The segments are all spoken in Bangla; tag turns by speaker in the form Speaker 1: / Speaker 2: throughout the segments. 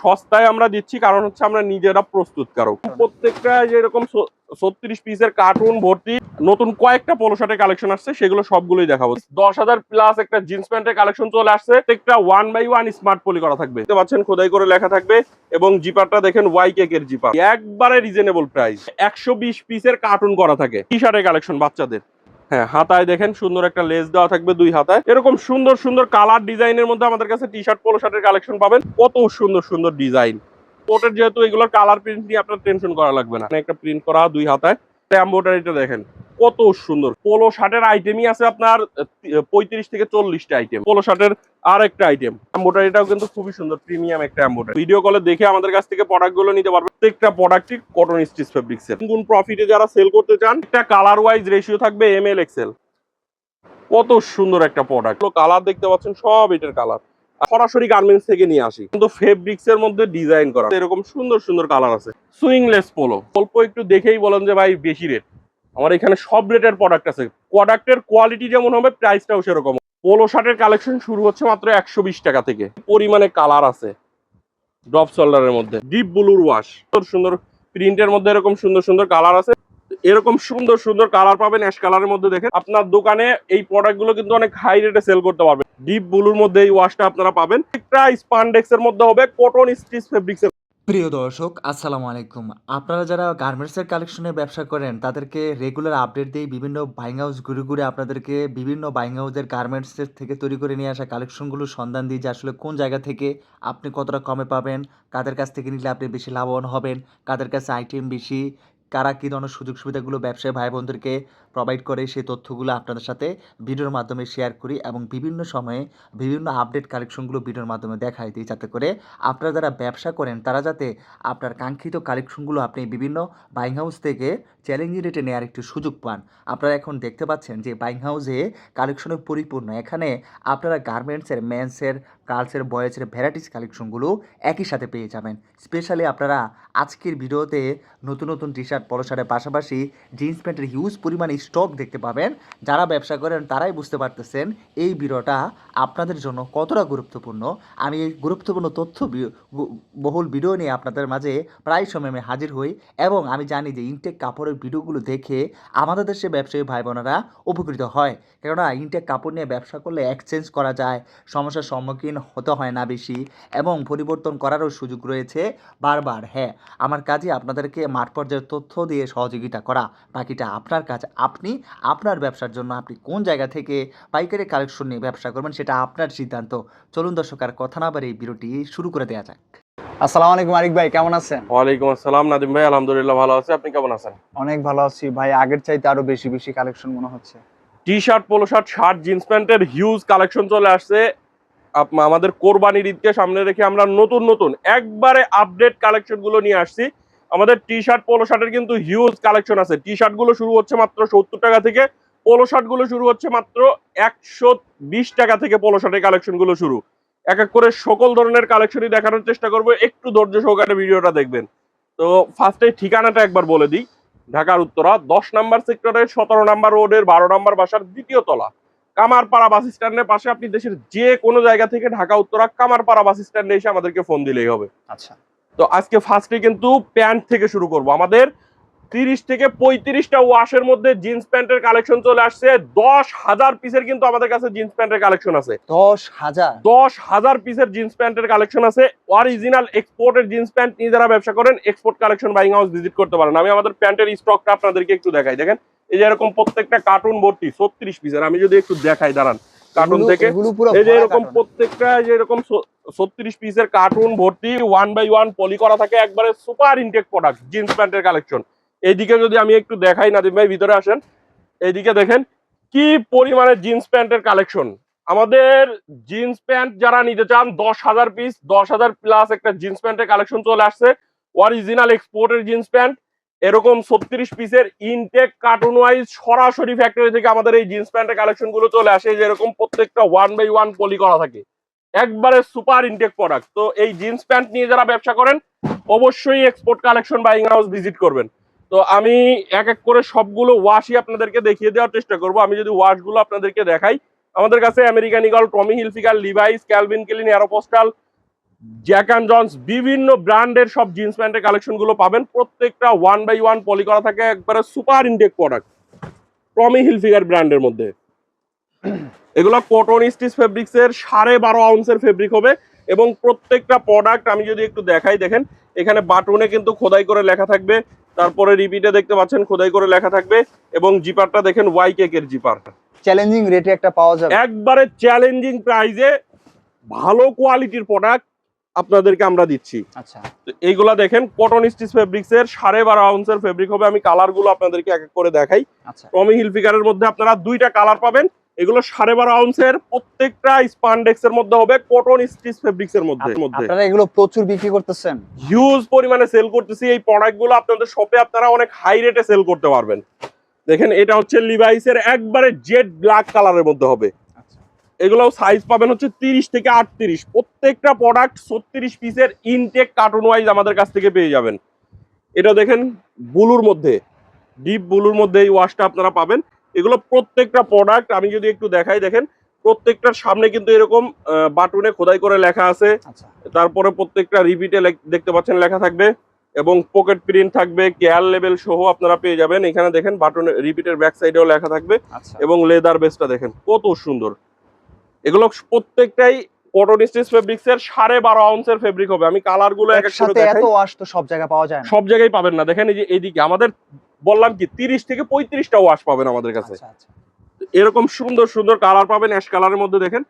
Speaker 1: সস্তায় আমরা দিচ্ছি, কারণ হচ্ছে আমরা নিজেরা প্রস্তুত প্রস্তুতকারক। প্রত্যেকটা যেরকম ছত্রিশ পিসের কার্টুন ভর্তি, নতুন কয়েকটা পোলো শার্টের কালেকশন আসছে, সেগুলো সবগুলোই দেখাবো। দশ হাজার প্লাস একটা জিন্স প্যান্টের কালেকশন চলে আসছে, প্রত্যেকটা one by one smart poly করা থাকবে। দেখতে পাচ্ছেন, খোদাই করে লেখা থাকবে, এবং জিপারটা দেখেন ওয়াই কেকের জিপার একবারে রিজনেবল প্রাইস একশো বিশ পিসের কার্টুন করা থাকে টি শার্টের কালেকশন বাচ্চাদের। হ্যাঁ হাতায় দেখেন সুন্দর একটা লেস দেওয়া থাকবে দুই হাতায়। এরকম সুন্দর সুন্দর কালার ডিজাইনের মধ্যে আমাদের কাছে টি শার্ট পোলো শার্টের কালেকশন পাবেন। কত সুন্দর সুন্দর ডিজাইন কোটের যেহেতু এগুলোর কালার প্রিন্ট নিয়ে আপনার টেনশন করা লাগবে না। একটা প্রিন্ট করা দুই হাতায়। এম্বোটারিটা দেখেন। কত সুন্দর। পোলো শার্টের আইটেমই আছে আপনার পঁয়ত্রিশ থেকে চল্লিশটা আইটেম পোলো শার্টের আর একটা আইটেম এম্বোটারিটাও কিন্তু খুবই সুন্দর প্রিমিয়াম একটা এম্বোটারি ভিডিও কলে দেখে আমাদের কাছ থেকে প্রোডাক্টগুলো নিতে পারবে প্রত্যেকটা প্রোডাক্টই কটন স্টিচ ফেব্রিক্স এর কোন প্রফিটে যারা সেল করতে চান, একটা কালার ওয়াইজ রেশিও থাকবে এম এল এক্সেল কত সুন্দর একটা প্রোডাক্ট কালার দেখতে পাচ্ছেন, সব এটার কালার সরাসরি গার্মেন্টস থেকে নিয়ে আসি। কিন্তু ফেব্রিক্স এর মধ্যে ডিজাইন করা। এরকম সুন্দর সুন্দর কালার আছে। সুইংলেস পোলো অল্প একটু দেখেই বলেন যে ভাই বেশি রেট আমার এখানে সব রেটের প্রোডাক্ট আছে। প্রোডাক্টের কোয়ালিটি যেমন হবে প্রাইসটাও সেরকম। পোলো শার্টের কালেকশন শুরু হচ্ছে মাত্র একশো বিশ টাকা থেকে। পরিমাণে কালার আছে ড্রপ শোল্ডারের মধ্যে? ডিপ ব্লুর ওয়াশ সুন্দর সুন্দর প্রিন্টের মধ্যে এরকম সুন্দর সুন্দর কালার আছে। এরকম সুন্দর সুন্দর কালার পাবেন অ্যাশ কালারের মধ্যে দেখেন। আপনার দোকানে এই প্রোডাক্টগুলো কিন্তু অনেক হাই রেটে সেল করতে পারবেন। ডিপ ব্লুর মধ্যে এই ওয়াশটা আপনারা পাবেন। একটা স্পান্ডেক্স এর মধ্যে হবে কটন স্টিচ ফেব্রিক্স এর
Speaker 2: প্রিয় দর্শক, আসসালামু আলাইকুম। আপনারা যারা গার্মেন্টসের কালেকশনে ব্যবসা করেন, তাদেরকে রেগুলার আপডেট দিই বিভিন্ন বাইং হাউস ঘুরে ঘুরে আপনাদেরকে বিভিন্ন বাইং হাউসের গার্মেন্টসের থেকে তৈরি করে নিয়ে আসা কালেকশনগুলো সন্ধান দিই যে আসলে কোন জায়গা থেকে আপনি কতটা কমে পাবেন, কাদের কাছ থেকে নিলে আপনি বেশি লাভবান হবেন, কাদের কাছে আইটেম বেশি, কারা কী ধরনের সুযোগ সুবিধাগুলো ব্যবসায়ী ভাই বোনদেরকে প্রোভাইড করে সেই তথ্যগুলো আপনাদের সাথে ভিডিওর মাধ্যমে শেয়ার করি এবং বিভিন্ন সময়ে বিভিন্ন আপডেট কালেকশনগুলো ভিডিওর মাধ্যমে দেখাই দিই যাতে করে আপনারা যারা ব্যবসা করেন, তারা যাতে আপনার কাঙ্ক্ষিত কালেকশনগুলো আপনি বিভিন্ন বাইং হাউস থেকে চ্যালেঞ্জিং রেটে নেওয়ার একটি সুযোগ পান। আপনারা এখন দেখতে পাচ্ছেন যে বাইং হাউসে কালেকশনে পরিপূর্ণ। এখানে আপনারা গার্মেন্টসের মেন্সের গার্লসের বয়েজের ভ্যারাইটিস কালেকশনগুলো একই সাথে পেয়ে যাবেন। স্পেশালি আপনারা আজকের ভিডিওতে নতুন নতুন টি শার্ট পলো পাশাপাশি জিন্স প্যান্টের হিউজ পরিমাণে স্টক দেখতে পাবেন। যারা ব্যবসা করেন, তারাই বুঝতে পারতেছেন এই ভিডিওটা আপনাদের জন্য কতটা গুরুত্বপূর্ণ। আমি এই গুরুত্বপূর্ণ তথ্য বহুল ভিডিও নিয়ে আপনাদের মাঝে প্রায় সময় আমি হাজির হই এবং আমি জানি যে ইনটেক কাপড়ের ভিডিওগুলো দেখে আমাদের দেশে ব্যবসায়ী ভাই বোনেরা উপকৃত হয়। কেননা ইনটেক কাপড় নিয়ে ব্যবসা করলে এক্সচেঞ্জ করা যায়, সমস্যার সম্মুখীন হতে হয় না বেশি এবং পরিবর্তন করারও সুযোগ রয়েছে বারবার। হ্যাঁ আমার কাজে আপনাদেরকে মাঠ পর্যায়ের তথ্য দিয়ে সহযোগিতা করা, বাকিটা আপনার কাজ আপনি আপনার ব্যবসার জন্য আপনি কোন জায়গা থেকে পাইকারি কালেকশন নিয়ে ব্যবসা করবেন সেটা আপনার সিদ্ধান্ত। চলুন দর্শক আর কথা না বাড়ি এই ভিডিওটি শুরু করে দেওয়া যাক।
Speaker 3: আসসালামু আলাইকুম আরিক ভাই কেমন আছেন?
Speaker 1: ওয়ালাইকুম আসসালাম নাদিম ভাই আলহামদুলিল্লাহ ভালো আছে। আপনি কেমন আছেন?
Speaker 3: অনেক ভালো আছি ভাই আগের চাইতে আরও বেশি বেশি কালেকশন মনে হচ্ছে।
Speaker 1: T shirt polo shirt shirt jeans প্যান্টের হিউজ কালেকশন চলে আসছে। আমাদের কোরবানির ঈদকে সামনে রেখে আমরা নতুন নতুন একবারে আপডেট কালেকশনগুলো নিয়ে আসছি। আমাদের টি শার্ট পোলো শার্টের কিন্তু হিউজ কালেকশন আছে। টি শার্টগুলো শুরু হচ্ছে মাত্র সত্তর টাকা থেকে পোলো শার্টগুলো শুরু হচ্ছে মাত্র একশো বিশ টাকা থেকে পোলো শার্টের কালেকশনগুলো শুরু। এক এক করে সকল ধরনের কালেকশনই দেখানোর চেষ্টা করব, একটু ধৈর্য সহকারে ভিডিওটা দেখবেন। তো ফার্স্টে ঠিকানাটা একবার বলে দিই। ঢাকার উত্তরা, দশ নাম্বার সেক্টরের সতেরো নাম্বার রোডের বারো নাম্বার বাসার দ্বিতীয় তলা। কামারপাড়া বাস স্ট্যান্ডের পাশে আপনি দেশের যে কোনো জায়গা থেকে ঢাকা, উত্তরা, কামারপাড়া বাস স্ট্যান্ডে এসে আমাদেরকে ফোন দিলেই হবে।
Speaker 3: আচ্ছা।
Speaker 1: তো আজকে ফার্স্টে কিন্তু প্যান্ট থেকে শুরু করব। আমাদের তিরিশ থেকে পঁয়ত্রিশটা ওয়াশের মধ্যে জিন্স প্যান্টের কালেকশন চলে আসছে। দশ হাজার পিসের কিন্তু আমাদের কাছে জিন্স প্যান্টের কালেকশন আছে।
Speaker 3: দশ হাজার?
Speaker 1: দশ হাজার পিসের জিন্স প্যান্টের কালেকশন আছে। অরিজিনাল এক্সপোর্টের জিন্স প্যান্ট নিয়ে যারা ব্যবসা করেন export collection buying house visit করতে পারেন। আমি আমাদের প্যান্টের স্টকটা আপনাদেরকে একটু দেখাই। দেখেন এই যে এরকম প্রত্যেকটা কার্টুন ভর্তি ছত্রিশ পিসের আমি যদি একটু দেখাই দাঁড়ান। কার্টুন থেকে এই যে এরকম প্রত্যেকটা যে এরকম ছত্রিশ পিসের কার্টুন ভর্তি ওয়ান বাই ওয়ান পলি করা থাকে, একবারে সুপার ইনটেক প্রোডাক্ট জিন্স প্যান্টের কালেকশন এইদিকে যদি আমি একটু দেখাই, নাদিম ভাই, ভিতরে আসেন। এইদিকে দেখেন, কি পরিমাণে জিন্স প্যান্টের কালেকশন আমাদের জিন্স প্যান্ট যারা নিতে চান, দশ হাজার পিস দশ হাজার প্লাস একটা জিন্স প্যান্টের কালেকশন চলে আসছে। অরিজিনাল এক্সপোর্টের জিন্স প্যান্ট এরকম ছত্রিশ পিসের ইনটেক কার্টুন ওয়াইজ সরাসরি ফ্যাক্টরি থেকে আমাদের এই জিন্স প্যান্টের কালেকশনগুলো চলে আসে। যেরকম প্রত্যেকটা ওয়ান বাই ওয়ান পলি করা থাকে। একবারে সুপার ইনটেক প্রোডাক্ট তো এই জিন্স প্যান্ট নিয়ে যারা ব্যবসা করেন, অবশ্যই export collection buying house visit করবেন। তো আমি এক এক করে সবগুলো ওয়াশই আপনাদেরকে দেখিয়ে দেওয়ার চেষ্টা করব। আমি যদি ওয়াশগুলো আপনাদেরকে দেখাই, আমাদের কাছে American Eagle Tommy Hilfiger Levi's Calvin Klein Aeropostale Jack and Jones বিভিন্ন ব্র্যান্ডের সব জিন্স প্যান্টের কালেকশনগুলো পাবেন। প্রত্যেকটা ওয়ান বাই ওয়ান পলি করা থাকে, একবারে super intake product Tommy Hilfiger ব্র্যান্ডের মধ্যে। এগুলো কটন স্টিচ ফেব্রিক্স এর সাড়ে বারো আউন্সের ফেব্রিক হবে এবং প্রত্যেকটা প্রোডাক্ট আমি যদি একটু দেখাই দেখেন এখানে বাটনে কিন্তু খোদাই করে লেখা থাকবে তারপরে রিপিটে দেখতে পাচ্ছেন খোদাই করে লেখা থাকবে এবং জিপারটা দেখেন ওয়াই কেকের জিপার
Speaker 3: চ্যালেঞ্জিং রেটে একটা পাওয়া যাবে।
Speaker 1: একবারে চ্যালেঞ্জিং প্রাইজে ভালো কোয়ালিটির প্রোডাক্ট আপনাদেরকে আমরা দিচ্ছি।
Speaker 3: আচ্ছা।
Speaker 1: তো এইগুলা দেখেন কটন স্টিচ ফেব্রিক্স এর সাড়ে বারো আউন্সের ফেব্রিক হবে আমি কালারগুলো আপনাদেরকে এক এক করে দেখাই। টমি হিলফিগারের মধ্যে আপনারা দুইটা কালার পাবেন এগুলো সাড়ে বারো আউন্সের প্রত্যেকটা স্পান্ডেক্স এর মধ্যে হবে কটন স্টিচ ফেব্রিক্স এর মধ্যে মধ্যে।
Speaker 3: আপনারা এগুলো প্রচুর বিক্রি করতেছেন।
Speaker 1: হিউজ পরিমাণে সেল করতেছি এই প্রোডাক্টগুলো আপনাদের শপে আপনারা অনেক হাই রেটে সেল করতে পারবেন। দেখেন এটা হচ্ছে লিভাইসের একবারে জেড ব্ল্যাক কালারের মধ্যে হবে।
Speaker 3: আচ্ছা।
Speaker 1: এগুলো সাইজ পাবেন হচ্ছে তিরিশ থেকে আটত্রিশ। প্রত্যেকটা প্রোডাক্ট ছত্রিশ পিসের ইনটেক কার্টুন ওয়াইজ আমাদের কাছ থেকে পেয়ে যাবেন। এটা দেখেন বুলুর মধ্যে ডিপ বুলুর মধ্যে এই ওয়াশটা আপনারা পাবেন। এগুলো প্রত্যেকটা প্রোডাক্ট আমি যদি একটু দেখাই দেখেন প্রত্যেকটার সামনে কিন্তু এরকম বাটনে খোদাই করে লেখা আছে।
Speaker 3: আচ্ছা।
Speaker 1: তারপরে প্রত্যেকটা রিপিটে দেখতে পাচ্ছেন লেখা থাকবে। এবং পকেট প্রিন্ট থাকবে কেয়ার লেভেল সহ আপনারা পেয়ে যাবেন। এখানে দেখেন বাটন রিপিটের ব্যাক সাইডেও লেখা থাকবে।
Speaker 3: আচ্ছা।
Speaker 1: এবং লেদার বেসটা দেখেন কত সুন্দর। এগুলো প্রত্যেকটাই কটন স্টিচ ফেব্রিক্স এর সাড়ে বারো আউন্সের ফেব্রিক হবে। আমি কালারগুলো
Speaker 3: একসাথে এত ওয়াশ সব জায়গায় পাওয়া যায়
Speaker 1: সব জায়গায় পাবেন না। দেখেন এই যে এইদিকে আমাদের বললাম কি তিরিশ থেকে পঁয়ত্রিশটা ওয়াশ পাবেন আমাদের কাছে।
Speaker 3: আচ্ছা আচ্ছা।
Speaker 1: এরকম সুন্দর সুন্দর কালার পাবেন অ্যাশ কালারের মধ্যে দেখেন।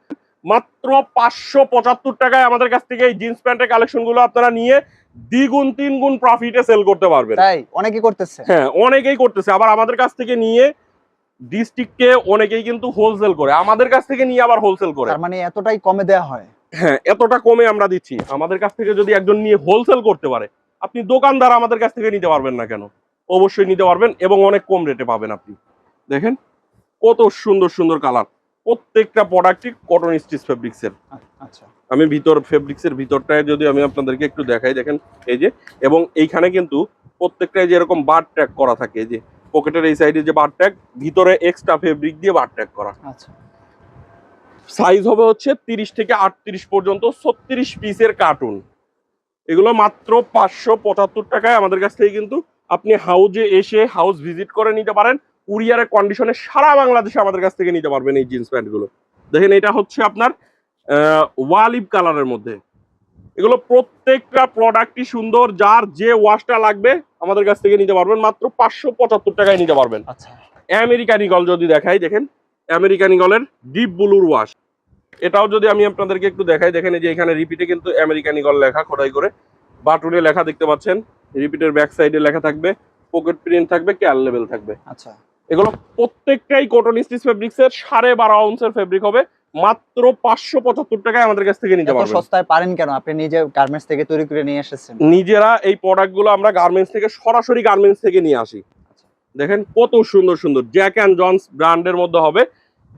Speaker 1: মাত্র পাঁচশো পঁচাত্তর টাকায় আমাদের কাছ থেকে এই জিন্স প্যান্টের কালেকশনগুলো আপনারা নিয়ে দ্বিগুণ তিন গুণ প্রফিটে সেল করতে পারবেন।
Speaker 3: তাই অনেকে করতেছে।
Speaker 1: হ্যাঁ অনেকেই করতেছে। আবার আমাদের কাছ থেকে নিয়ে ডিস্ট্রিক্টকে অনেকেই কিন্তু হোলসেল করে। আমাদের কাছ থেকে নিয়ে আবার হোলসেল করে।
Speaker 3: তার মানে এতটাই কমে দেওয়া হয়।
Speaker 1: হ্যাঁ এতটা কমে আমরা দিচ্ছি। আমাদের কাছ থেকে যদি একজন নিয়ে হোলসেল করতে পারে আপনি দোকানদার আমাদের কাছ থেকে নিতে পারবেন না কেন? অবশ্যই নিতে পারবেন এবং অনেক কম রেটে পাবেন আপনি। দেখেন কত সুন্দর সুন্দর কালার প্রত্যেকটা প্রোডাক্টই কটন স্টিচ ফেব্রিক্সের
Speaker 3: আচ্ছা।
Speaker 1: আমি ভিতর ফেব্রিক্সের ভিতরটায় যদি আমি আপনাদেরকে একটু দেখাই দেখেন এই যে এবং এইখানে কিন্তু প্রত্যেকটায় যে এরকম বার ট্র্যাক করা থাকে এই যে পকেটের এই সাইডে যে বার ট্র্যাক ভিতরে এক্সট্রা ফেব্রিক দিয়ে বার ট্র্যাক করা।
Speaker 3: আচ্ছা।
Speaker 1: সাইজ হবে হচ্ছে তিরিশ থেকে আটত্রিশ পর্যন্ত ছত্রিশ পিসের কার্টুন এগুলো মাত্র পাঁচশো পঁচাত্তর টাকায় আমাদের কাছ থেকে কিন্তু আপনি হাউজে এসে হাউস ভিজিট করে নিতে পারেন। কুরিয়ারের কন্ডিশনে সারা বাংলাদেশে আমাদের কাছ থেকে নিতে পারবেন এই জিন্স প্যান্টগুলো দেখেন এটা হচ্ছে আপনার ওয়ালিভ কালারের মধ্যে। এগুলো প্রত্যেকটা প্রোডাক্টই সুন্দর যার যে ওয়াশটা লাগবে আমাদের কাছ থেকে নিতে পারবেন। মাত্র পাঁচশো পঁচাত্তর টাকায় নিতে পারবেন।
Speaker 3: আচ্ছা।
Speaker 1: আমেরিকান ইগল যদি দেখাই দেখেন আমেরিকান ইগলের ডিপ ব্লুর ওয়াশ এটাও যদি আমি আপনাদেরকে একটু দেখাই দেখেন এই যে এখানে রিপিটে কিন্তু আমেরিকান ইগল লেখা খোদাই করে। বাটুনে লেখা দেখতে পাচ্ছেন। রিপিটের ব্যাক সাইডে লেখা থাকবে পকেট প্রিন্ট থাকবে ক্যাল লেভেল থাকবে।
Speaker 3: আচ্ছা।
Speaker 1: এগুলো প্রত্যেকটাই কটন স্টিচ ফেব্রিক্স এর সাড়ে বারো আউন্সের ফেব্রিক হবে মাত্র পাঁচশো পঁচাত্তর টাকায় আমাদের কাছ থেকে নিতে পারবেন।
Speaker 3: সস্তায় পারেন কেন? আপনি নিজে গার্মেন্টস থেকে তৈরি করে নিয়ে এসেছেন।
Speaker 1: নিজেরা এই প্রোডাক্টগুলো আমরা গার্মেন্টস থেকে সরাসরি গার্মেন্টস থেকে নিয়ে আসি। দেখেন কত সুন্দর সুন্দর। জ্যাক অ্যান্ড জনস ব্র্যান্ডের মধ্যে হবে।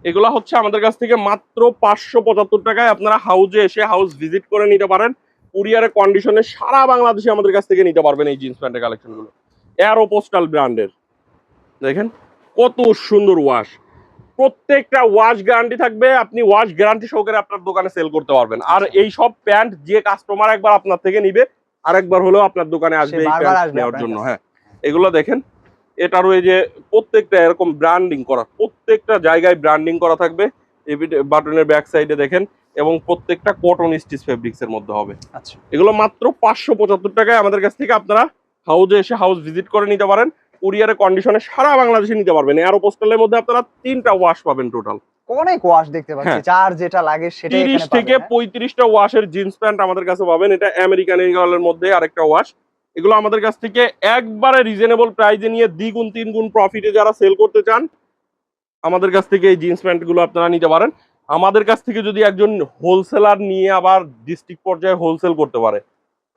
Speaker 1: এগুলো হচ্ছে আমাদের কাছ থেকে মাত্র পাঁচশো পঁচাত্তর টাকায় আপনারা হাউজে এসে হাউস ভিজিট করে নিতে পারেন। কুরিয়ারের কন্ডিশনে সারা বাংলাদেশে আমাদের কাছ থেকে নিতে পারবেন এই জিন্স প্যান্টের কালেকশনগুলো এয়ারো পোস্টাল ব্র্যান্ডের দেখেন কত সুন্দর ওয়াশ প্রত্যেকটা ওয়াশ গ্যারান্টি থাকবে আপনি ওয়াশ গ্যারান্টি সহকারে আপনার দোকানে সেল করতে পারবেন। আর
Speaker 3: আচ্ছা।
Speaker 1: এই সব প্যান্ট যে কাস্টমার একবার আপনার থেকে নিবে আরেকবার হলেও আপনার দোকানে আসবে এই প্যান্ট নেওয়ার জন্য হ্যাঁ। এগুলো দেখেন এটারও এই যে প্রত্যেকটা এরকম ব্র্যান্ডিং করা প্রত্যেকটা জায়গায় ব্র্যান্ডিং করা থাকবে। বাটনের ব্যাক সাইডে দেখেন এবং প্রত্যেকটা কটন স্টিচ ফেব্রিক্স এর মধ্যে হবে।
Speaker 3: আচ্ছা।
Speaker 1: এগুলো মাত্র পাঁচশো পঁচাত্তর টাকায় আমাদের কাছ থেকে আপনারা হাউজে এসে হাউস ভিজিট করে নিতে পারেন। কুরিয়ারের কন্ডিশনে সারা বাংলাদেশে নিতে পারবেন। এয়ারো পোস্টালের মধ্যে আপনারা তিনটা ওয়াশ পাবেন টোটাল
Speaker 3: অনেক ওয়াশ দেখতে পাচ্ছি
Speaker 1: হ্যাঁ।
Speaker 3: যার যেটা লাগে সেটা
Speaker 1: তিরিশ থেকে পঁয়ত্রিশটা ওয়াশের জিন্স প্যান্ট আমাদের কাছে পাবেন। এটা আমেরিকান ইগলের মধ্যে আরেকটা ওয়াশ এগুলো আমাদের কাছ থেকে একবারে রিজনেবল প্রাইজে নিয়ে দ্বিগুণ তিন গুণ প্রফিটে যারা সেল করতে চান আমাদের কাছ থেকে এই জিন্স প্যান্টগুলো আপনারা নিতে পারেন। আমাদের কাছ থেকে যদি একজন হোলসেলার নিয়ে আবার ডিস্ট্রিক্ট পর্যায়ে হোলসেল করতে পারে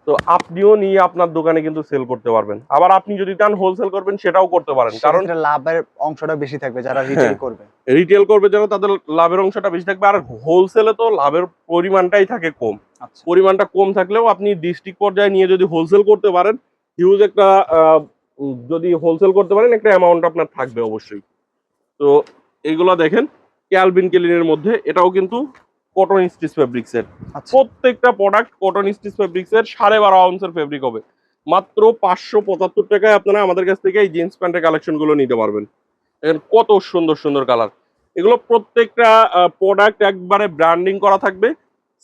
Speaker 1: তো আপনিও নিয়ে আপনার দোকানে কিন্তু সেল করতে পারবেন। আবার আপনি যদি চান হোলসেল করবেন সেটাও করতে পারেন। কারণ
Speaker 3: লাভের অংশটা বেশি থাকবে যারা রিটেল
Speaker 1: হ্যাঁ।
Speaker 3: করবে।
Speaker 1: রিটেল করবে যেন তাদের লাভের অংশটা বেশি থাকবে। আর হোলসেলে তো লাভের পরিমাণটাই থাকে কম।
Speaker 3: আচ্ছা।
Speaker 1: পরিমাণটা কম থাকলেও আপনি ডিস্ট্রিক্ট পর্যায়ে নিয়ে যদি হোলসেল করতে পারেন হিউজ একটা যদি হোলসেল করতে পারেন একটা অ্যামাউন্ট আপনার থাকবে অবশ্যই। তো এইগুলো দেখেন ক্যালভিন কেলিনের মধ্যে। এটাও কিন্তু কটন স্টিচ ফেব্রিক্সের প্রত্যেকটা প্রোডাক্ট কটন স্টিচ ফেব্রিক্সের সাড়ে বারো আউন্সের ফেব্রিক হবে। মাত্র পাঁচশো পঁচাত্তর টাকায় আপনারা আমাদের কাছ থেকে এই জিন্স প্যান্টের কালেকশনগুলো নিতে পারবেন। দেখেন কত সুন্দর সুন্দর কালার এগুলো প্রত্যেকটা প্রোডাক্ট একবারে ব্র্যান্ডিং করা থাকবে।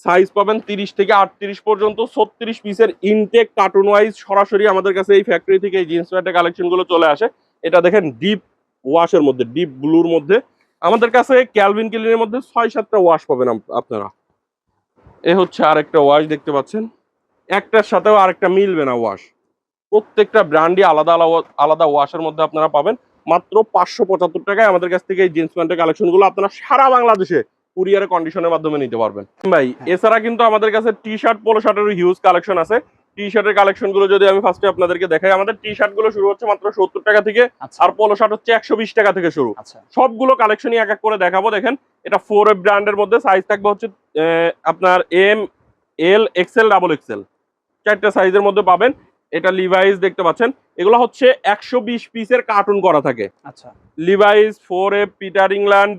Speaker 1: সাইজ পাবেন তিরিশ থেকে আটত্রিশ পর্যন্ত। ছত্রিশ পিসের ইনটেক কার্টুন ওয়াইজ সরাসরি আমাদের কাছে এই ফ্যাক্টরি থেকে এই জিন্স প্যান্টের কালেকশনগুলো চলে আসে। এটা দেখেন ডিপ ওয়াশের মধ্যে, ডিপ ব্লুর মধ্যে। আমাদের কাছে ক্যালভিন ক্লিনের মধ্যে ছয় সাতটা ওয়াশ পাবেন আপনারা। এ হচ্ছে আরেকটা ওয়াশ দেখতে পাচ্ছেন। একটার সাথেও আরেকটা মিলবে না ওয়াশ। প্রত্যেকটা ব্র্যান্ডই আলাদা আলাদা আলাদা ওয়াশের মধ্যে আপনারা পাবেন। মাত্র পাঁচশো পঁচাত্তর টাকায় আমাদের কাছ থেকে এই জিন্স প্যান্টের কালেকশনগুলো আপনারা সারা বাংলাদেশে কুরিয়ারে কন্ডিশনের মাধ্যমে নিতে পারবেন। ভাই, এছাড়া কিন্তু আমাদের কাছে টি শার্ট পোলো শার্টের হিউজ কালেকশন আছে। টি শার্টের কালেকশনগুলো যদি আমি ফার্স্টে আপনাদেরকে দেখাই আমাদের টি শার্টগুলো শুরু হচ্ছে মাত্র সত্তর টাকা থেকে
Speaker 3: আচ্ছা।
Speaker 1: আর পলো শার্ট হচ্ছে একশো বিশ টাকা থেকে শুরু।
Speaker 3: আচ্ছা।
Speaker 1: সবগুলো কালেকশনই এক এক করে দেখাবো দেখেন। এটা ফোর এফ ব্র্যান্ডের মধ্যে সাইজ থাকবে হচ্ছে আপনার M L XL double XL চারটা সাইজের মধ্যে পাবেন। এটা লিভাইস দেখতে পাচ্ছেন। এগুলো হচ্ছে একশো বিশ পিসের কার্টুন করা থাকে।
Speaker 3: আচ্ছা।
Speaker 1: Levi's four F Peter England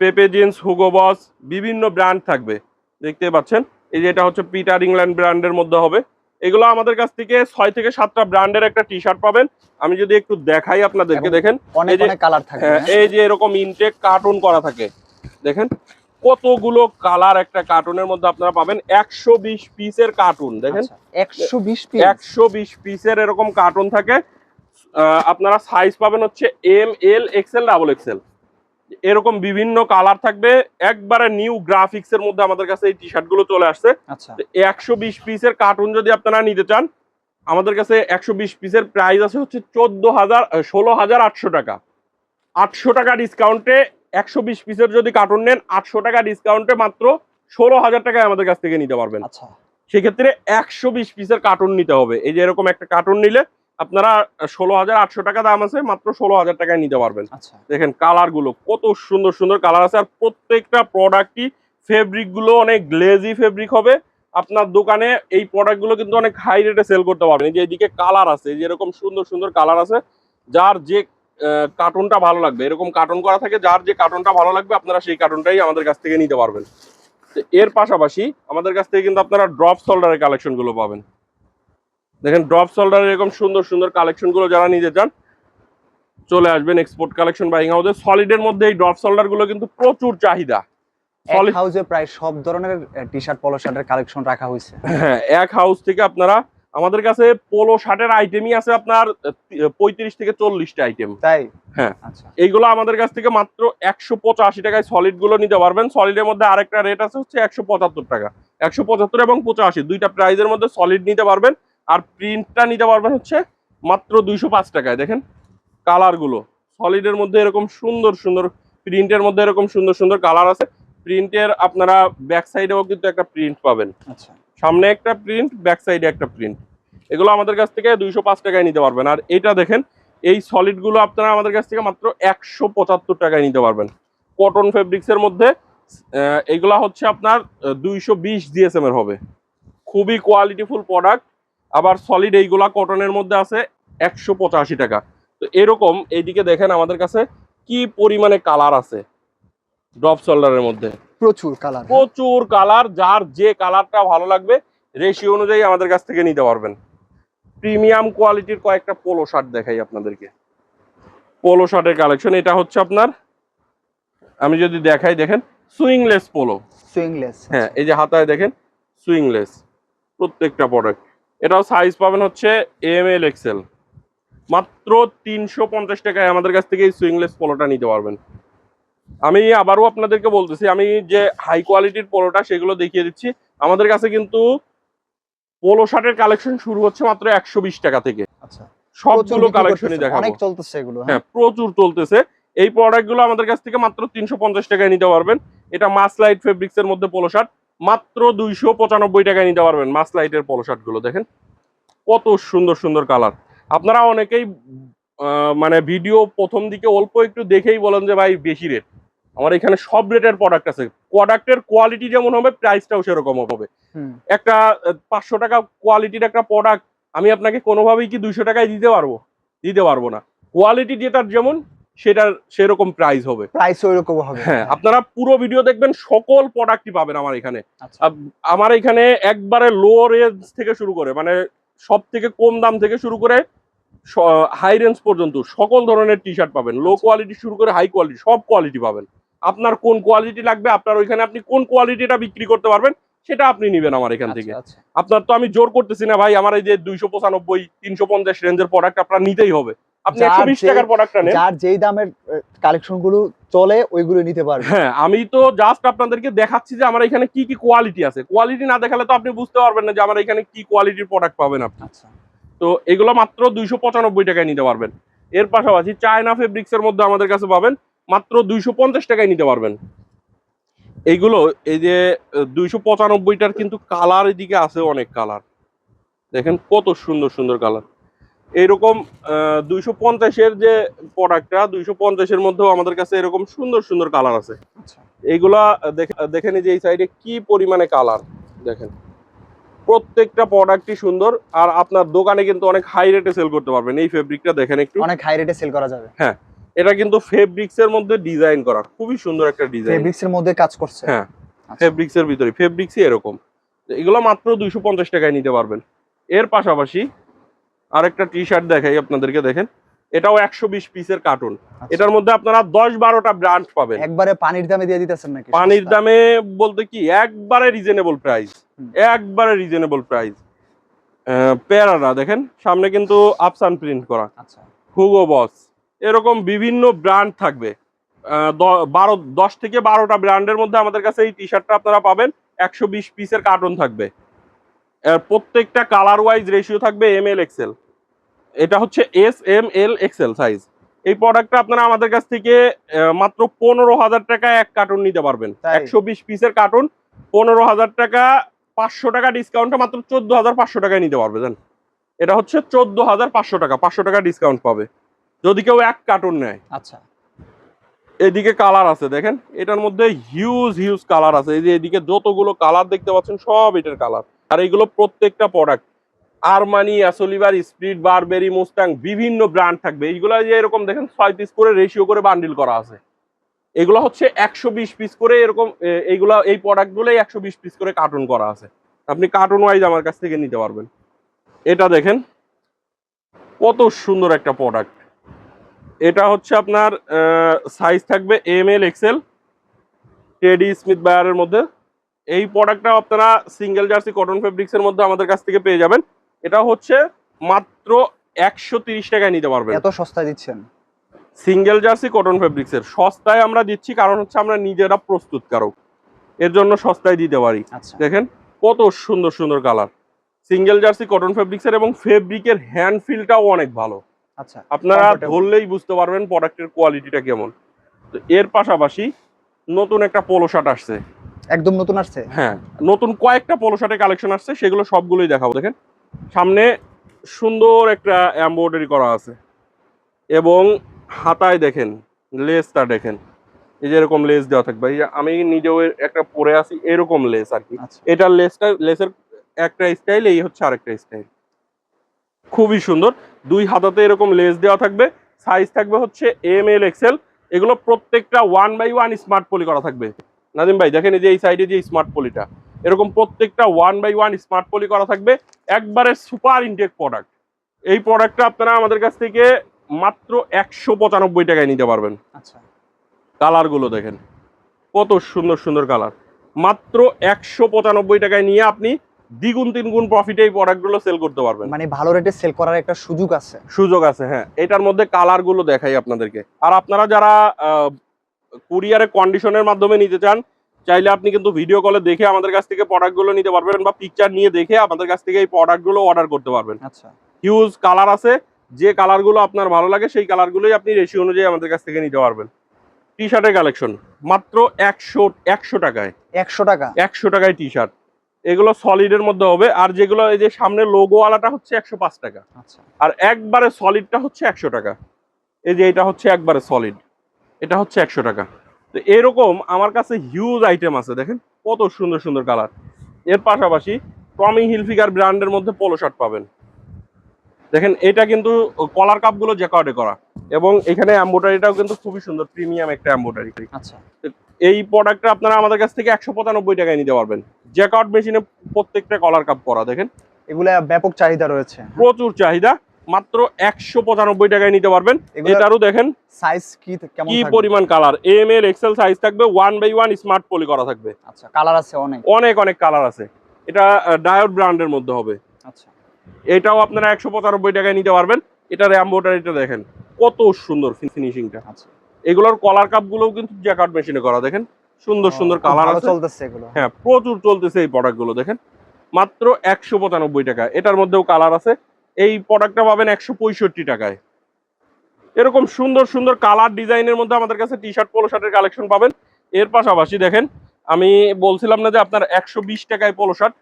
Speaker 1: Pepe Jeans Hugo Boss বিভিন্ন ব্র্যান্ড থাকবে। দেখতে পাচ্ছেন? এই যে এটা হচ্ছে পিটার ইংল্যান্ড ব্র্যান্ডের মধ্যে হবে। এগুলো আমাদের কাছ থেকে ছয় থেকে সাতটা ব্র্যান্ডের একটা টি শার্ট পাবেন। আমি যদি একটু দেখাই আপনাদেরকে দেখেন এই যে-
Speaker 3: কালার থাকে
Speaker 1: হ্যাঁ, এই যে এরকম ইনটেক কার্টুন করা থাকে দেখেন কতগুলো কালার একটা কার্টুনের মধ্যে আপনারা পাবেন। একশো বিশ পিসের কার্টুন দেখেন।
Speaker 3: একশো বিশ পিস
Speaker 1: একশো বিশ পিসের এরকম কার্টুন থাকে। আপনারা সাইজ পাবেন হচ্ছে M L XL double XL এরকম বিভিন্ন কালার থাকবে। একবারে নিউ গ্রাফিক্স এর মধ্যে আমাদের কাছে এই টি শার্টগুলো চলে আসছে।
Speaker 3: আচ্ছা।
Speaker 1: একশো বিশ পিসের কার্টুন যদি আপনারা নিতে চান আমাদের কাছে একশো বিশ পিসের প্রাইস আছে হচ্ছে চোদ্দ হাজার ষোলো হাজার আটশো টাকা। আটশো টাকা ডিসকাউন্টে একশো বিশ পিসের যদি কার্টুন নেন আটশো টাকা ডিসকাউন্টে মাত্র ষোলো হাজার টাকায় আমাদের কাছ থেকে নিতে পারবেন।
Speaker 3: আচ্ছা।
Speaker 1: সেক্ষেত্রে একশো বিশ পিসের কার্টুন নিতে হবে। এই যে এরকম একটা কার্টুন নিলে আপনারা ষোলো হাজার আটশো টাকা দাম আছে মাত্র ষোলো হাজার টাকায় নিতে পারবেন।
Speaker 3: আচ্ছা।
Speaker 1: দেখেন কালারগুলো কত সুন্দর সুন্দর কালার আছে আর প্রত্যেকটা প্রোডাক্টই ফেব্রিকগুলো অনেক গ্লেজি ফেব্রিক হবে। আপনার দোকানে এই প্রোডাক্টগুলো কিন্তু অনেক হাই রেটে সেল করতে পারবেন। যে এদিকে কালার আছে এই যে এরকম সুন্দর সুন্দর কালার আছে যার যে কার্টুনটা ভালো লাগবে এরকম কার্টুন করা থাকে যার যে কার্টুনটা ভালো লাগবে আপনারা সেই কার্টুনটাই আমাদের কাছ থেকে নিতে পারবেন। তো এর পাশাপাশি আমাদের কাছ থেকে কিন্তু আপনারা ড্রপ সোল্ডারের কালেকশনগুলো পাবেন। দেখেন ড্রপ সোল্ডারের এরকম সুন্দর সুন্দর কালেকশনগুলো যারা নিতে চান চলে আসবেন এক্সপোর্ট কালেকশন বাইং হাউসে সলিডের মধ্যে এই ড্রপ সোল্ডারগুলো কিন্তু প্রচুর চাহিদা।
Speaker 3: এক
Speaker 1: Solid-
Speaker 3: হাউসে প্রায় সব ধরনের টি শার্ট পলো শার্টের কালেকশন রাখা হয়েছে।
Speaker 1: হ্যাঁ এক হাউস থেকে আপনারা আমাদের কাছে পোলো শার্টের আইটেমই আছে আপনার পঁয়ত্রিশ থেকে চল্লিশটা আইটেম
Speaker 3: তাই?
Speaker 1: হ্যাঁ।
Speaker 3: আচ্ছা।
Speaker 1: এইগুলো আমাদের কাছ থেকে মাত্র একশো পঁচাশি টাকায় সলিডগুলো নিতে পারবেন। সলিডের মধ্যে আরেকটা রেট আছে হচ্ছে একশো পঁচাত্তর টাকা। একশো পঁচাত্তর এবং পঁচাশি দুইটা প্রাইজের মধ্যে সলিড নিতে পারবেন। আর প্রিন্টটা নিতে পারবেন হচ্ছে মাত্র দুইশো পাঁচ টাকায়। দেখেন কালারগুলো সলিডের মধ্যে এরকম সুন্দর সুন্দর প্রিন্টের মধ্যে এরকম সুন্দর সুন্দর কালার আছে। প্রিন্টের আপনারা ব্যাক সাইডেও কিন্তু একটা প্রিন্ট পাবেন।
Speaker 3: আচ্ছা।
Speaker 1: সামনে একটা প্রিন্ট ব্যাক সাইডে একটা প্রিন্ট এগুলো আমাদের কাছ থেকে দুইশো পাঁচ টাকায় নিতে পারবেন। আর এটা দেখেন এই সলিডগুলো আপনারা আমাদের কাছ থেকে মাত্র একশো পঁচাত্তর টাকায় নিতে পারবেন। কটন ফেব্রিক্সের মধ্যে এগুলা হচ্ছে আপনার দুইশো বিশ জিএসএম এর হবে। খুবই কোয়ালিটিফুল প্রোডাক্ট আবার সলিড এইগুলা কটনের মধ্যে আছে একশো পঁচাশি টাকা। তো এরকম এইদিকে দেখেন আমাদের কাছে কি পরিমাণে কালার আছে ড্রপ সোল্ডারের মধ্যে।
Speaker 3: প্রচুর কালার
Speaker 1: প্রচুর কালার যার যে কালারটা ভালো লাগবে রেশিও অনুযায়ী আমাদের কাছ থেকে নিতে পারবেন। প্রিমিয়াম কোয়ালিটির কয়েকটা পোলো শার্ট দেখাই আপনাদেরকে। পোলো শার্টের কালেকশন এটা হচ্ছে আপনার আমি যদি দেখাই দেখেন সুইংলেস পোলো
Speaker 3: সুইংলেস
Speaker 1: হ্যাঁ এই যে হাতায় দেখেন সুইংলেস প্রত্যেকটা প্রোডাক্ট এটাও সাইজ পাবেন হচ্ছে এম এল এক্সেল মাত্র তিনশো পঞ্চাশ টাকায় আমাদের কাছ থেকে এই সুইংলেস পোলোটা নিতে পারবেন। আমি আবারও আপনাদেরকে বলতেছি আমি যে হাই কোয়ালিটির পোলোটা সেগুলো দেখিয়ে দিচ্ছি। আমাদের কাছে কিন্তু পোলো শার্টের কালেকশন শুরু হচ্ছে মাত্র একশো বিশ টাকা থেকে।
Speaker 3: আচ্ছা।
Speaker 1: সবগুলো কালেকশনই দেখাবো।
Speaker 3: অনেক চলতেছে এগুলো হ্যাঁ।
Speaker 1: হ্যাঁ প্রচুর চলতেছে। এই প্রোডাক্টগুলো আমাদের কাছ থেকে মাত্র তিনশো পঞ্চাশ টাকায় নিতে পারবেন। এটা মাস লাইট ফেব্রিক্স এর মধ্যে পোলো শার্ট মাত্র দুইশো পঁচানব্বই টাকায় নিতে পারবেন মাস লাইটের পোলো শার্টগুলো দেখেন। কত সুন্দর সুন্দর কালার আপনারা অনেকেই মানে ভিডিও প্রথম দিকে অল্প একটু দেখেই বলেন যে ভাই বেশি রেট আমার এখানে সব রেটের প্রোডাক্ট আছে। প্রোডাক্টের কোয়ালিটি যেমন হবে প্রাইসটাও সেরকম হবে। একটা পাঁচশো টাকা কোয়ালিটির একটা প্রোডাক্ট আমি আপনাকে কোনোভাবেই কি দুইশো টাকায় দিতে পারব? দিতে পারব না। কোয়ালিটি যেটার যেমন সেটার সেরকম প্রাইস হবে।
Speaker 3: প্রাইস ওই রকম হবে।
Speaker 1: হ্যাঁ আপনারা পুরো ভিডিও দেখবেন সকল প্রোডাক্টই পাবেন আমার এখানে।
Speaker 3: আচ্ছা।
Speaker 1: আমার এখানে একবারে লো রেঞ্জ থেকে শুরু করে মানে সব থেকে কম দাম থেকে শুরু করে হাই রেঞ্জ পর্যন্ত সকল ধরনের টি শার্ট পাবেন। লো
Speaker 3: আচ্ছা।
Speaker 1: কোয়ালিটি শুরু করে হাই কোয়ালিটি সব কোয়ালিটি পাবেন। আপনার কোন কোয়ালিটি লাগবে আপনার ওইখানে আপনি কোন কোয়ালিটিটা বিক্রি করতে পারবেন সেটা আপনি নিবেন আমার এখান থেকে।
Speaker 3: আচ্ছা, আচ্ছা।
Speaker 1: আপনার তো আমি জোর করতেছি না ভাই আমার এই যে দুইশো পঁচানব্বই তিনশো পঞ্চাশ রেঞ্জের প্রোডাক্ট আপনার নিতেই হবে। আপনি
Speaker 3: যার
Speaker 1: একশো বিশ
Speaker 3: যে-
Speaker 1: টাকার প্রোডাক্টটা নেন।
Speaker 3: যার যেই দামের চলে ওইগুলো নিতে
Speaker 1: হ্যাঁ আমি তো জাস্ট আপনাদেরকে দেখাচ্ছি যে আমার এখানে কি কি কোয়ালিটি আছে। কোয়ালিটি না দেখালে তো আপনি বুঝতে পারবেন না যে আমার এখানে কি কোয়ালিটির প্রোডাক্ট পাবেন আপনি।
Speaker 3: আচ্ছা।
Speaker 1: তো এগুলো মাত্র টাকায় নিতে পারবেন। এর পাশাপাশি চায়না ফেব্রিক্স এর মধ্যে আমাদের কাছে পাবেন মাত্র দুইশো পঞ্চাশ টাকায় নিতে পারবেন। এইগুলো এই যে দুইশো পঁচানব্বইটার কিন্তু কালার এদিকে আছে অনেক কালার দেখেন কত সুন্দর সুন্দর কালার এইরকম দুইশো পঞ্চাশের যে প্রোডাক্টটা দুইশো পঞ্চাশের মধ্যেও আমাদের কাছে এরকম সুন্দর সুন্দর কালার আছে।
Speaker 3: আচ্ছা।
Speaker 1: এইগুলা দেখে- দেখেন যে এই সাইডে কি পরিমাণে কালার দেখেন প্রত্যেকটা প্রোডাক্টই সুন্দর আর আপনার দোকানে কিন্তু অনেক হাই রেটে সেল করতে পারবেন। এই ফেব্রিকটা দেখেন একটু।
Speaker 3: অনেক হাই রেটে সেল করা যাবে।
Speaker 1: হ্যাঁ এটা কিন্তু ফেব্রিক্স এর মধ্যে ডিজাইন করা। খুবই সুন্দর একটা ডিজাইন
Speaker 3: ফেব্রিক্স এর মধ্যে কাজ করছে।
Speaker 1: হ্যাঁ। ফেব্রিক্স এর ভিতরে ফেব্রিক্সই এরকম। এগুলো মাত্র দুইশো পঞ্চাশ টাকায় নিতে পারবেন। এর পাশাপাশি আরেকটা টি শার্ট দেখাই আপনাদেরকে দেখেন। এটাও একশো বিশ পিসের কার্টুন
Speaker 3: আচ্ছা।
Speaker 1: এটার মধ্যে আপনারা দশ বারোটা ব্র্যান্ড পাবেন।
Speaker 3: একবারে পানির দামে দিয়ে দিতেছেন নাকি?
Speaker 1: পানির দামে বলতে কি একবারে রিজনেবল প্রাইস একবারে রিজনেবল প্রাইস প্যারারা দেখেন সামনে কিন্তু আপসান প্রিন্ট করা।
Speaker 3: আচ্ছা।
Speaker 1: হুগো বস এরকম বিভিন্ন ব্র্যান্ড থাকবে। বারো দশ থেকে বারোটা ব্র্যান্ডের মধ্যে আমাদের কাছে এই টি শার্টটা আপনারা পাবেন। একশো বিশ পিসের কার্টন থাকবে। প্রত্যেকটা কালার ওয়াইজ রেশিও থাকবে এম এল এক্সেল এটা হচ্ছে S M L XL size এই প্রোডাক্টটা আপনারা আমাদের কাছ থেকে মাত্র পনেরো হাজার টাকায় এক কার্টুন নিতে পারবেন। একশো বিশ পিসের কার্টুন পনেরো হাজার টাকা পাঁচশো টাকা ডিসকাউন্টে মাত্র চোদ্দ হাজার পাঁচশো টাকায় নিতে পারবে জান এটা হচ্ছে চোদ্দ হাজার পাঁচশো টাকা পাঁচশো টাকা ডিসকাউন্ট পাবে। যদি কেউ এক কার্টুন নেয়।
Speaker 3: আচ্ছা।
Speaker 1: এদিকে কালার আছে দেখেন? এটার মধ্যে হিউজ হিউজ কালার আছে। এই যে এদিকে যতগুলো কালার দেখতে পাচ্ছেন সব এটার কালার আর এইগুলো প্রত্যেকটা প্রোডাক্ট আরমানি, অ্যাসোলিভার স্পিড বারবেরি, মুস্টাং, বিভিন্ন ব্র্যান্ড থাকবে। এইগুলো যে এরকম দেখেন ছয় পিস করে রেশিও করে বান্ডিল করা আছে। এগুলো হচ্ছে একশো বিশ পিস করে এরকম এইগুলা, এই প্রোডাক্টগুলোই একশো বিশ পিস করে কার্টুন করা আছে। আপনি কার্টুন ওয়াইজ আমার কাছ থেকে নিতে পারবেন। এটা দেখেন, কত সুন্দর একটা প্রোডাক্ট এটা হচ্ছে আপনার সাইজ থাকবে M L XL Teddy Smith বায়ারের মধ্যে। এই প্রোডাক্টটা আপনারা সিঙ্গেল জার্সি কটন ফেব্রিক্সের মধ্যে আমাদের কাছ থেকে পেয়ে যাবেন। এটা হচ্ছে মাত্র একশো তিরিশ টাকায় নিতে পারবেন।
Speaker 3: এত সস্তায় দিচ্ছেন?
Speaker 1: সিঙ্গেল জার্সি কটন ফেব্রিক্সের। সস্তায় আমরা দিচ্ছি কারণ হচ্ছে আমরা নিজেরা প্রস্তুতকারক। এর জন্য সস্তায় দিতে পারি।
Speaker 3: আচ্ছা।
Speaker 1: দেখেন কত সুন্দর সুন্দর কালার। সিঙ্গেল জার্সি কটন ফেব্রিক্সের এবং ফেব্রিকের হ্যান্ড ফিলটাও অনেক ভালো।
Speaker 3: আচ্ছা
Speaker 1: আপনারা. ধরলেই বুঝতে পারবেন প্রোডাক্টের কোয়ালিটিটা কেমন। তো এর পাশাপাশি নতুন একটা পোলো শার্ট আসছে।
Speaker 3: একদম নতুন আসছে?
Speaker 1: হ্যাঁ নতুন কয়েকটা পোলো শার্টের কালেকশন আসছে সেগুলো সবগুলোই দেখাবো। দেখেন সামনে সুন্দর একটা এমব্রয়ডারি করা আছে। এবং হাতায় দেখেন লেসটা দেখেন। এই যে এরকম লেস দেওয়া থাকবে। এই যে আমি নিজেও একটা পরে আছি এরকম লেস আর কি। এটার লেসটা লেসের একটা স্টাইল এই হচ্ছে আরেকটা স্টাইল খুবই সুন্দর। দুই হাতাতে এরকম লেস দেওয়া থাকবে। সাইজ থাকবে হচ্ছে এম এল এক্সেল এগুলো প্রত্যেকটা one by one smart poly করা থাকবে। নাদিম ভাই দেখেন এই যে এই সাইডে যে স্মার্ট পলিটা এরকম প্রত্যেকটা one by one smart poly করা থাকবে। একবারে সুপার ইনটেক প্রোডাক্ট এই প্রোডাক্টটা আপনারা আমাদের কাছ থেকে মাত্র একশো পঁচানব্বই টাকায় নিতে পারবেন।
Speaker 3: আচ্ছা।
Speaker 1: কালারগুলো দেখেন। কত সুন্দর সুন্দর কালার মাত্র একশো পঁচানব্বই টাকায় নিয়ে আপনি দ্বিগুণ তিনগুণ প্রফিটে এই প্রোডাক্টগুলো সেল করতে পারবেন।
Speaker 3: মানে ভালো রেটে সেল করার একটা সুযোগ আছে।
Speaker 1: সুযোগ আছে হ্যাঁ। এটার মধ্যে কালারগুলো দেখাই আপনাদেরকে। আর আপনারা যারা কুরিয়ারে কন্ডিশনের মাধ্যমে নিতে চান চাইলে আপনি কিন্তু ভিডিও কলে দেখে আমাদের কাছ থেকে প্রোডাক্টগুলো নিতে পারবেন বা পিকচার নিয়ে দেখে আমাদের কাছ থেকে এই প্রোডাক্টগুলো অর্ডার করতে পারবেন।
Speaker 3: আচ্ছা।
Speaker 1: হিউজ কালার আছে যে কালারগুলো আপনার ভালো লাগে সেই কালারগুলোই আপনি রেশি অনুযায়ী আমাদের কাছ থেকে নিতে পারবেন। টি শার্টের কালেকশন মাত্র একশো একশো টাকায়।
Speaker 3: একশো টাকা?
Speaker 1: একশো টাকায় টি শার্ট এগুলো সলিডের মধ্যে হবে আর যেগুলো এই যে সামনে লোগোওয়ালাটা হচ্ছে একশো পাঁচ টাকা।
Speaker 3: আচ্ছা।
Speaker 1: আর একবারে সলিডটা হচ্ছে একশো টাকা। এই যে এটা হচ্ছে একবারে সলিড এটা হচ্ছে একশো টাকা। তো এরকম আমার কাছে হিউজ আইটেম আছে দেখেন? কত সুন্দর সুন্দর কালারের পাশাপাশি টমি হিলফিগার ব্র্যান্ডের মধ্যে পোলো শার্ট পাবেন। দেখেন এটা কিন্তু কলার কাপগুলো জ্যাকর্ডে করা। এবং এখানে এম্বোটারিটাও কিন্তু খুবই সুন্দর প্রিমিয়াম একটা এম্বোটারি
Speaker 3: আচ্ছা।
Speaker 1: এই প্রোডাক্টটা আপনারা আমাদের কাছ থেকে একশো পঁচানব্বই টাকায় নিতে পারবেন। জ্যাকর্ড মেশিনে প্রত্যেকটা কলার কাপ করা দেখেন?
Speaker 3: এগুলা ব্যাপক চাহিদা রয়েছে।
Speaker 1: প্রচুর চাহিদা। মাত্র একশো পঁচানব্বই টাকায় নিতে পারবেন। এটারও দেখেন
Speaker 3: সাইজ কি
Speaker 1: কি পরিমাণ colour M L XL size থাকবে one by one smart poly করা থাকবে।
Speaker 3: আচ্ছা কালার আছে অনেক।
Speaker 1: অনেক অনেক কালার আছে। এটা ডায়োড ব্র্যান্ডের মধ্যে হবে।
Speaker 3: আচ্ছা।
Speaker 1: এটাও আপনারা একশো পঁচানব্বই টাকায় নিতে পারবেন। এটার এম্বোটারিটা দেখেন কত সুন্দর ফিনিশিংটা
Speaker 3: আচ্ছা।
Speaker 1: এগুলোর কলার কাপ গুলোও কিন্তু জ্যাকার্ড মেশিনে করা দেখেন। সুন্দর সুন্দর কালার আছে।
Speaker 3: চলতেছে এগুলো।
Speaker 1: হ্যাঁ প্রচুর চলতেছে এই প্রোডাক্টগুলো দেখেন। মাত্র একশো পঁচানব্বই টাকা। এটার মধ্যেও কালার আছে। এই প্রোডাক্টটা পাবেন একশো পঁয়ষট্টি টাকায়। এরকম সুন্দর সুন্দর কালার ডিজাইনের মধ্যে আমাদের কাছে টি শার্ট পোলো শার্টের কালেকশন পাবেন। এর পাশাপাশি দেখেন, আমি বলছিলাম না যে আপনার একশো বিশ টাকায় পোলো শার্ট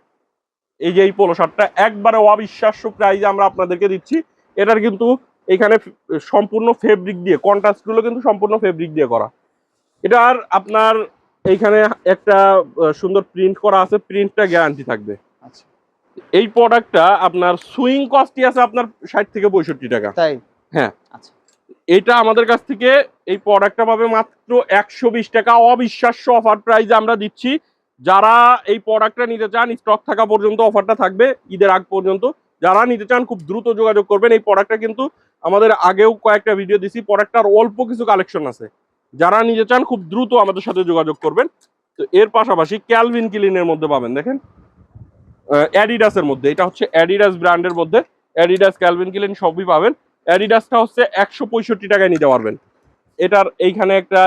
Speaker 1: এই যে এই পোলো শার্টটা একবারে অবিশ্বাস্য প্রাইজে আমরা আপনাদেরকে দিচ্ছি। এটার কিন্তু এখানে সম্পূর্ণ ফেব্রিক দিয়ে কন্ট্রাস্টগুলো কিন্তু সম্পূর্ণ ফেব্রিক দিয়ে করা। এটার আপনার এইখানে একটা সুন্দর প্রিন্ট করা আছে প্রিন্টটা গ্যারান্টি থাকবে। এই প্রোডাক্টটা আপনার সুইং কস্টই আছে আপনার ষাট থেকে পঁয়ষট্টি টাকা।
Speaker 3: তাই?
Speaker 1: হ্যাঁ।
Speaker 3: আচ্ছা।
Speaker 1: এটা আমাদের কাছ থেকে এই প্রোডাক্টটা পাবে মাত্র একশো বিশ টাকা। অবিশ্বাস্য অফার প্রাইজে আমরা দিচ্ছি। যারা এই প্রোডাক্টটা নিতে চান স্টক থাকা পর্যন্ত অফারটা থাকবে ঈদের আগ পর্যন্ত। যারা নিতে চান খুব দ্রুত যোগাযোগ করবেন। এই প্রোডাক্টটা কিন্তু আমাদের আগেও কয়েকটা ভিডিও দিছি। প্রোডাক্টটার অল্প কিছু কালেকশন আছে। যারা নিতে চান খুব দ্রুত আমাদের সাথে যোগাযোগ করবেন। তো এর পাশাপাশি ক্যালভিন ক্লিনের মধ্যে পাবেন দেখেন। অ্যাডিডাসের মধ্যে। এটা হচ্ছে অ্যাডিডাস ব্র্যান্ডের মধ্যে। অ্যাডিডাস ক্যালভিন ক্লিন সবই পাবেন। অ্যাডিডাসটা হচ্ছে একশো পঁয়ষট্টি টাকায় নিতে পারবেন। এটার এইখানে একটা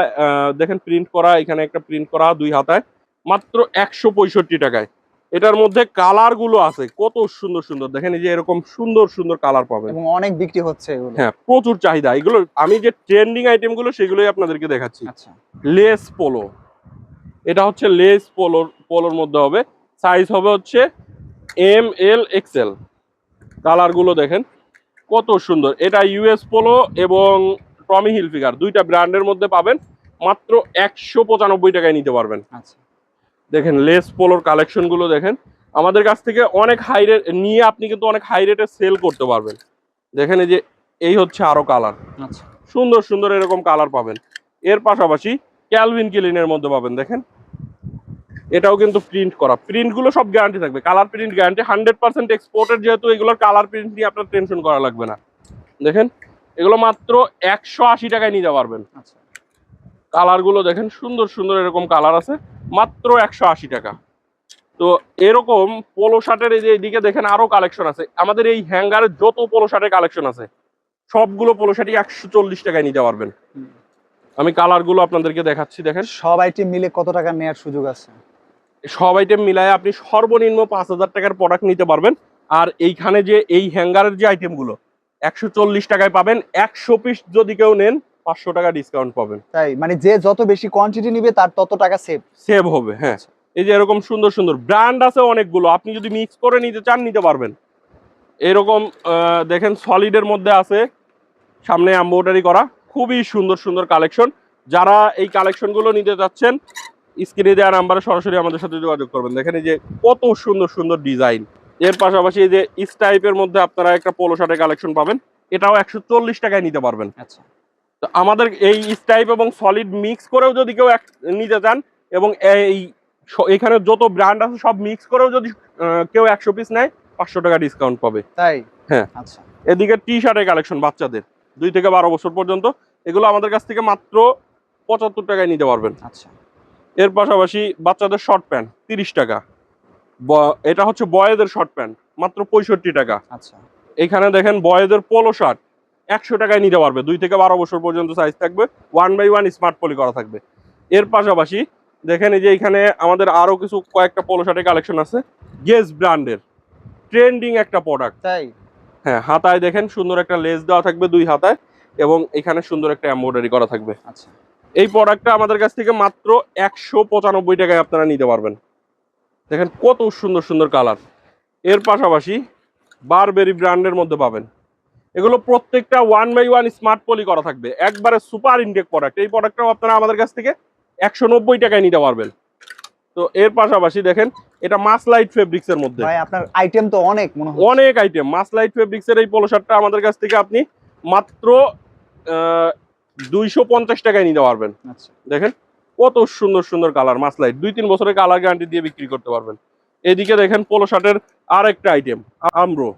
Speaker 1: দেখেন প্রিন্ট করা এখানে একটা প্রিন্ট করা দুই হাতায়। মাত্র একশো পঁয়ষট্টি টাকায়। এটার মধ্যে কালারগুলো আছে। কত সুন্দর সুন্দর। দেখেন এই যে এরকম সুন্দর সুন্দর কালার পাবেন।
Speaker 3: এবং অনেক বিক্রি হচ্ছে এগুলো।
Speaker 1: হ্যাঁ প্রচুর চাহিদা। এগুলো আমি যে ট্রেন্ডিং আইটেমগুলো সেগুলোই আপনাদেরকে দেখাচ্ছি।
Speaker 3: আচ্ছা।
Speaker 1: Lace polo. এটা হচ্ছে লেস পোলোর পোলোর মধ্যে হবে। সাইজ হবে হচ্ছে এম এল এক্সেল কালারগুলো দেখেন কত সুন্দর। এটা ইউএস পোলো এবং টমি হিলফিগার দুইটা ব্র্যান্ডের মধ্যে পাবেন মাত্র একশো পঁচানব্বই টাকায় নিতে পারবেন।
Speaker 3: আচ্ছা।
Speaker 1: দেখেন লেস পোলোর কালেকশনগুলো দেখেন আমাদের কাছ থেকে অনেক হাই রেট নিয়ে আপনি কিন্তু অনেক হাই রেটে সেল করতে পারবেন। দেখেন এই যে এই হচ্ছে আরও কালার
Speaker 3: আচ্ছা।
Speaker 1: সুন্দর সুন্দর এরকম কালার পাবেন। এর পাশাপাশি ক্যালভিন কিলিনের মধ্যে পাবেন দেখেন। এটাও কিন্তু প্রিন্ট করা। প্রিন্টগুলো সব গ্যারান্টি থাকবে। Colour print guarantee hundred percent এক্সপোর্টের যেহেতু এগুলোর কালার প্রিন্ট নিয়ে আপনার টেনশন করা লাগবে না। দেখেন এগুলো মাত্র একশো আশি টাকায় নিতে পারবেন।
Speaker 3: আচ্ছা।
Speaker 1: কালারগুলো দেখেন সুন্দর সুন্দর এরকম কালার আছে। মাত্র একশো আশি টাকা। তো এরকম পোলো শার্টের এই যে এদিকে দেখেন আরও কালেকশন আছে। আমাদের এই হ্যাঙ্গারের যত পোলো শার্টের কালেকশন আছে সবগুলো পোলো শার্টই একশো চল্লিশ টাকায় নিতে পারবেন। আমি কালারগুলো আপনাদেরকে দেখাচ্ছি দেখেন।
Speaker 3: সব আইটেম মিলে কত টাকা নেওয়ার সুযোগ আছে?
Speaker 1: সব আইটেম মিলায় আপনি সর্বনিম্ন পাঁচ হাজার টাকার প্রোডাক্ট নিতে পারবেন। আর এইখানে যে এই হ্যাঙ্গারের যে আইটেমগুলো একশো চল্লিশ টাকায় পাবেন একশো পিস যদি কেউ নেন পাঁচশো টাকা ডিসকাউন্ট পাবেন।
Speaker 3: তাই মানে যে যত বেশি কোয়ান্টিটি নিবে তার তত টাকা সেভ
Speaker 1: সেভ হবে হ্যাঁ। এই যে এরকম সুন্দর সুন্দর ব্র্যান্ড আছে অনেকগুলো আপনি যদি মিক্স করে নিতে চান নিতে পারবেন। এরকম দেখেন সলিডের মধ্যে আছে সামনে এম্ব্রয়ডারি করা খুবই সুন্দর সুন্দর কালেকশন যারা এই কালেকশনগুলো নিতে চাচ্ছেন স্ক্রিনে দেওয়া নাম্বারে সরাসরি আমাদের সাথে যোগাযোগ করবেন। দেখেন এই যে কত সুন্দর সুন্দর ডিজাইন। এর পাশাপাশি এই যে ইস টাইপের মধ্যে আপনারা একটা পোলো শার্টের কালেকশন পাবেন। এটাও একশো চল্লিশ টাকায় নিতে পারবেন।
Speaker 3: আচ্ছা।
Speaker 1: তো আমাদের এই স্টাইপ এবং সলিড মিক্স করেও যদি কেউ নিতে চান এবং এই এখানে যত ব্র্যান্ড আছে সব মিক্স করেও যদি কেউ একশো পিস নেয় পাঁচশো টাকা ডিসকাউন্ট পাবে।
Speaker 3: তাই?
Speaker 1: হ্যাঁ।
Speaker 3: আচ্ছা।
Speaker 1: এদিকে টি শার্টের কালেকশন বাচ্চাদের। দুই থেকে বারো বছর পর্যন্ত। এগুলো আমাদের কাছ থেকে মাত্র পঁচাত্তর টাকায় নিতে পারবেন।
Speaker 3: আচ্ছা।
Speaker 1: এর পাশাপাশি বাচ্চাদের শর্ট প্যান্ট তিরিশ টাকা। এটা হচ্ছে বয়েদের শর্ট প্যান্ট মাত্র পঁয়ষট্টি টাকা।
Speaker 3: আচ্ছা।
Speaker 1: এখানে দেখেন বয়েদের পোলো শার্ট একশো টাকায় নিতে পারবে। দুই থেকে বারো বছর পর্যন্ত সাইজ থাকবে one by one smart poly করা থাকবে। এর পাশাপাশি দেখেন এই যে এখানে আমাদের আরও কিছু কয়েকটা পোলো শার্টের কালেকশন আছে গেস ব্র্যান্ডের ট্রেন্ডিং একটা প্রোডাক্ট
Speaker 3: তাই?
Speaker 1: হ্যাঁ হাতায় দেখেন সুন্দর একটা লেস দেওয়া থাকবে দুই হাতায় এবং এখানে সুন্দর একটা এম্ব্রয়ডারি করা থাকবে।
Speaker 3: আচ্ছা।
Speaker 1: এই প্রোডাক্টটা আমাদের কাছ থেকে মাত্র একশো পঁচানব্বই টাকায় আপনারা নিতে পারবেন। দেখেন কত সুন্দর সুন্দর কালারের পাশাপাশি বারবেরি ব্র্যান্ডের মধ্যে পাবেন। এগুলো প্রত্যেকটা one by one smart poly করা থাকবে। একবারে সুপার ইনটেক প্রোডাক্ট এই প্রোডাক্টটাও আপনারা আমাদের কাছ থেকে একশো নব্বই টাকায় নিতে পারবেন। তো এর পাশাপাশি দেখেন এটা মাসলাইট ফেব্রিক্স এর মধ্যে।
Speaker 3: ভাই আপনার আইটেম তো অনেক মনে হয়
Speaker 1: অনেক আইটেম মাসলাইট ফেব্রিক্স এর এই পোলো শার্টটা আমাদের কাছ থেকে আপনি মাত্র দুইশো পঞ্চাশ টাকায় নিতে পারবেন।
Speaker 3: আচ্ছা।
Speaker 1: দেখেন কত সুন্দর সুন্দর কালার মাসলাইট দুই তিন বছরের কালার গ্যারান্টি দিয়ে বিক্রি করতে পারবেন। এদিকে দেখেন পোলো শার্টের আর একটা আইটেম আমরো।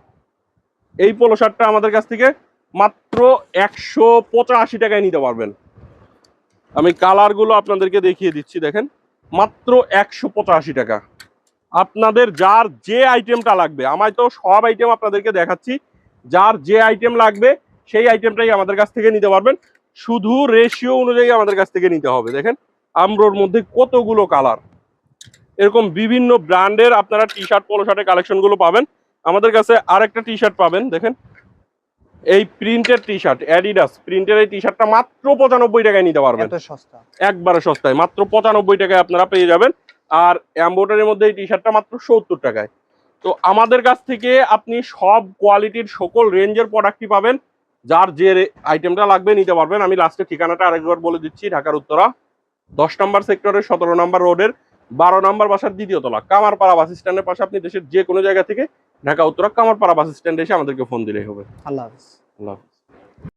Speaker 1: এই পোলো শার্টটা আমাদের কাছ থেকে মাত্র একশো পঁচাশি টাকায় নিতে পারবেন। আমি কালারগুলো আপনাদেরকে দেখিয়ে দিচ্ছি দেখেন মাত্র একশো পঁচাশি টাকা। আপনাদের যার যে আইটেমটা লাগবে আমায় তো সব আইটেম আপনাদেরকে দেখাচ্ছি যার যে আইটেম লাগবে সেই আইটেমটাই আমাদের কাছ থেকে নিতে পারবেন। শুধু রেশিও অনুযায়ী আমাদের কাছ থেকে নিতে হবে। দেখেন আমরোর মধ্যে কতগুলো কালার এরকম বিভিন্ন ব্র্যান্ডের আপনারা টি শার্ট পোলো শার্টের কালেকশনগুলো পাবেন। আমাদের কাছে আরেকটা টি শার্ট পাবেন দেখেন। এই প্রিন্টের টি শার্ট অ্যাডিডাস প্রিন্টের এই টি শার্টটা মাত্র পঁচানব্বই টাকায় নিতে পারবেন। একবারে সস্তায় মাত্র পঁচানব্বই টাকায় আপনারা পেয়ে যাবেন। আর অ্যাম্বোটারির মধ্যে এই টি শার্টটা মাত্র সত্তর টাকায়। তো আমাদের কাছ থেকে আপনি সব কোয়ালিটির সকল রেঞ্জের প্রোডাক্টই পাবেন। যার যে আইটেমটা লাগবে নিতে পারবেন। আমি লাস্টে ঠিকানাটা আরেকবার বলে দিচ্ছি ঢাকার উত্তরা। দশ নম্বর সেক্টরের সতেরো নম্বর রোডের বারো নম্বর বাসার দ্বিতীয় তলা কামারপাড়া বাস স্ট্যান্ডের পাশে আপনি দেশের যে কোনো জায়গা থেকে ঢাকা উত্তরা কামারপাড়া বাস স্ট্যান্ডে এসে আমাদেরকে ফোন দিলেই হবে।
Speaker 3: আল্লাহ হাফিজ।
Speaker 1: আল্লাহ হাফিজ।